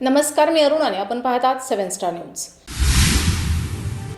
नमस्कार मी अरुणाने आपण पाहतात आहात सेव्हन स्टार न्यूज.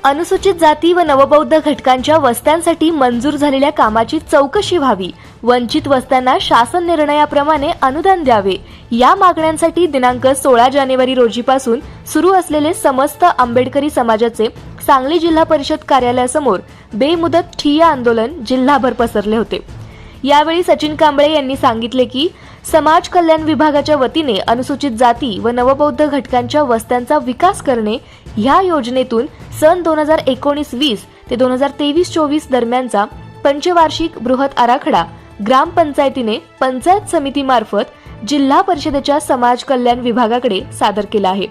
अनुसूचित जाती व नवबौद्ध घटकांच्या वस्त्यांसाठी मंजूर झालेल्या कामाची चौकशी व्हावी. वंचित वस्त्यांना शासन निर्णयाप्रमाणे अनुदान द्यावे. या मागण्यांसाठी दिनांक सोळा जानेवारी रोजीपासून सुरू असलेले समस्त आंबेडकरी समाजाचे सांगली जिल्हा परिषद कार्यालयासमोर बेमुदत ठिय्या आंदोलन जिल्हाभर पसरले होते. यावेळी सचिन कांबळे यांनी सांगितले की समाज कल्याण विभागाच्या वतीने अनुसूचित जाती व नवबौद्ध घटकांच्या वस्त्यांचा विकास करणे ह्या योजनेतून सन दोन हजार एकोणीस वीस ते दोन हजार तेवीस चोवीस दरम्यानचा पंचवार्षिक बृहत आराखडा ग्रामपंचायतीने पंचायत समितीमार्फत जिल्हा परिषदेच्या समाज कल्याण विभागाकडे सादर केला आहे.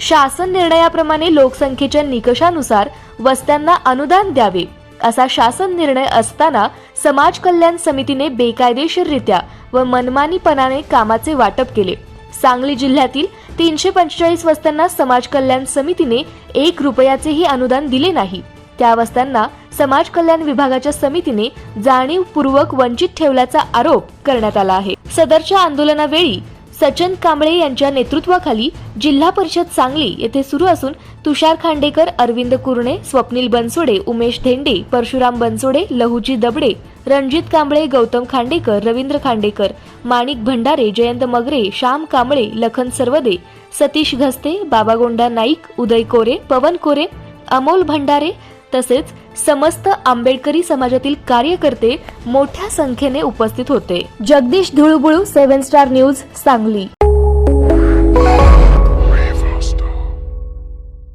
शासन निर्णयाप्रमाणे लोकसंख्येच्या निकषानुसार वस्त्यांना अनुदान द्यावे. असा शासन निर्णय असताना समाज कल्याण समितीने बेकायदेशीररित्या व मनमानीपणाने कामाचे वाटप केले. सांगली जिल्ह्यातील तीनशे पंचेचाळीस वस्त्यांना समाज कल्याण समितीने एक रुपयाचेही अनुदान दिले नाही. त्या वस्त्यांना समाज कल्याण विभागाच्या समितीने जाणीवपूर्वक वंचित ठेवल्याचा आरोप करण्यात आला आहे. सदरच्या आंदोलनावेळी सचिन कांबळे यांच्या नेतृत्वाखाली जिल्हा परिषद सांगली येथे सुरू असून तुषार खांडेकर अरविंद कुरणे स्वप्नील बनसोडे उमेश धेंडे परशुराम बनसोडे लहुजी दबडे रणजित कांबळे गौतम खांडेकर रवींद्र खांडेकर माणिक भंडारे जयंत मगरे श्याम कांबळे लखन सर्वदे सतीश घस्ते बाबागोंडा नाईक उदय कोरे पवन कोरे अमोल भंडारे तसेच समस्त आंबेडकरी समाजातील कार्यकर्ते मोठ्या संख्येने उपस्थित होते. Jagdish Dhulbulu seven star news Sangli.